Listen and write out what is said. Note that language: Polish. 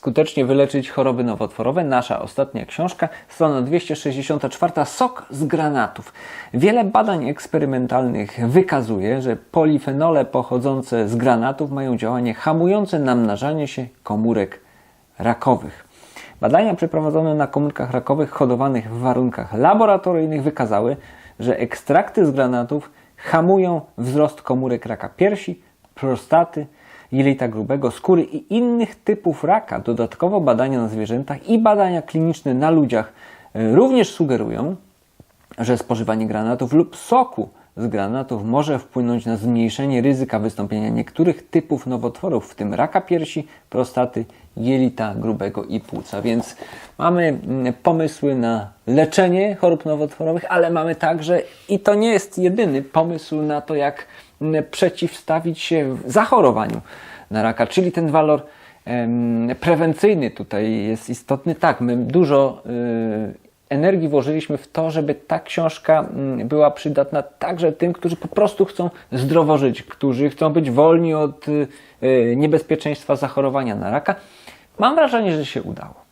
skutecznie wyleczyć choroby nowotworowe. Nasza ostatnia książka, strona 264, sok z granatów. Wiele badań eksperymentalnych wykazuje, że polifenole pochodzące z granatów mają działanie hamujące namnażanie się komórek rakowych. Badania przeprowadzone na komórkach rakowych hodowanych w warunkach laboratoryjnych wykazały, że ekstrakty z granatów hamują wzrost komórek raka piersi, prostaty, jelita grubego, skóry i innych typów raka. Dodatkowo badania na zwierzętach i badania kliniczne na ludziach e, również sugerują, że spożywanie granatów lub soku z granatów może wpłynąć na zmniejszenie ryzyka wystąpienia niektórych typów nowotworów, w tym raka piersi, prostaty, jelita grubego i płuca. Więc mamy mm, pomysły na leczenie chorób nowotworowych, ale mamy także, i to nie jest jedyny pomysł na to, jak przeciwstawić się zachorowaniu na raka, czyli ten walor prewencyjny tutaj jest istotny. Tak, my dużo y, energii włożyliśmy w to, żeby ta książka mm, była przydatna także tym, którzy po prostu chcą zdrowo żyć, którzy chcą być wolni od y, y, niebezpieczeństwa zachorowania na raka. Mam wrażenie, że się udało.